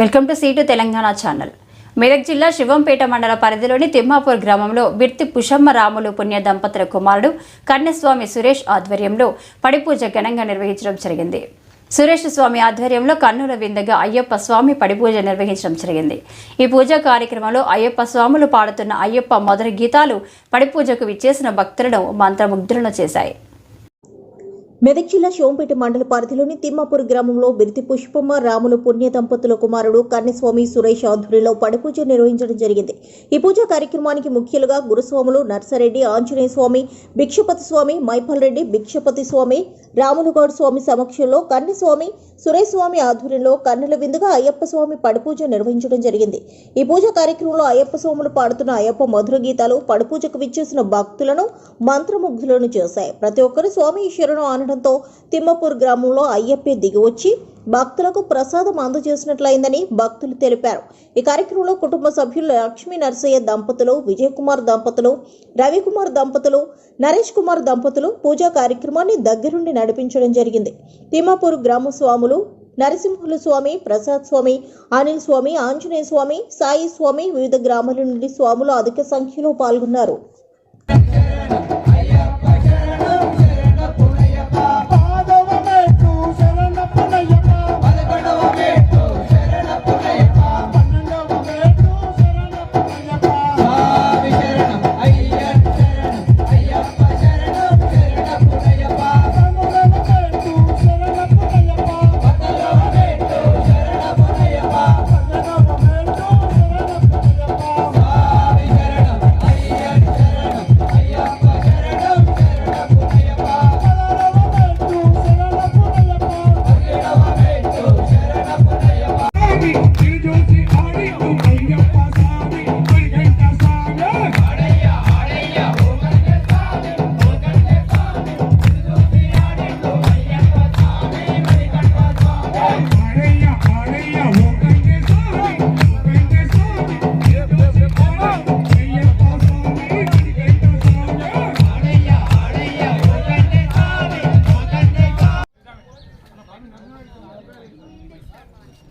Welcome to సీటు Telangana channel. Medak జిల్లా శివంపేట మండల పరిధిలోని తిమ్మాపూర్ గ్రామంలో బిర్తి పుషమ్మ రాములు పుణ్య దంపతుల కుమారుడు కన్యస్వామి సురేష్ ఆధ్వర్యంలో పడిపూజ ఘనంగా నిర్వహించడం జరిగింది. సురేష్ స్వామి ఆధ్వర్యంలో కన్నుల విందగా అయ్యప్ప స్వామి పడిపూజ నిర్వహించడం జరిగింది. ఈ పూజా కార్యక్రమంలో అయ్యప్ప స్వాములు పాడుతున్న అయ్యప్ప మొదటి గీతాలు పడిపూజకు విచ్చేసిన భక్తులను మంత్రముగ్ధులను చేశాయి. మెదక్ జిల్లా సోంపేట మండల పరిధిలోని తిమ్మాపూర్ గ్రామంలో బిరితి పుష్పమ్మ రాములు పుణ్య దంపతుల కుమారుడు కన్నస్వామి సురేష్ ఆధ్వర్యంలో పడిపూజ నిర్వహించడం జరిగింది. ఈ పూజా కార్యక్రమానికి ముఖ్యులుగా గురుస్వాములు నర్సరెడ్డి ఆంజనేయ స్వామి భిక్షపతి స్వామి మైపల్ రెడ్డి భిక్షపతి స్వామి రాములుగౌడ్ స్వామి సమక్షంలో కన్నస్వామి సురేష్ స్వామి ఆధ్వర్యంలో కన్నుల విందుగా అయ్యప్ప స్వామి పడిపూజ నిర్వహించడం జరిగింది. ఈ పూజా కార్యక్రమంలో అయ్యప్ప స్వాములు పాడుతున్న అయ్యప్ప మధుర గీతాలు పడిపూజకు విచ్చేసిన భక్తులను మంత్రముగ్ధులను చేశాయి. ప్రతి ఒక్కరు స్వామి ఈశ్వరును ఆనడంతో తిమ్మపూర్ గ్రామంలో అయ్యప్పే దిగివచ్చి భక్తులకు ప్రసాదం అందజేసినట్లయిందని భక్తులు తెలిపారు. ఈ కార్యక్రమంలో కుటుంబ సభ్యులు లక్ష్మీ నరసయ్య దంపతులు విజయ్ కుమార్ దంపతులు రవికుమార్ దంపతులు నరేష్ కుమార్ దంపతులు పూజా కార్యక్రమాన్ని దగ్గరుండి నడిపించడం జరిగింది. తిమ్మాపూర్ గ్రామ స్వాములు నరసింహుల స్వామి ప్రసాద్ స్వామి అనిల్ స్వామి ఆంజనేయ స్వామి సాయి స్వామి వివిధ గ్రామాల నుండి స్వాములు అధిక సంఖ్యలో పాల్గొన్నారు.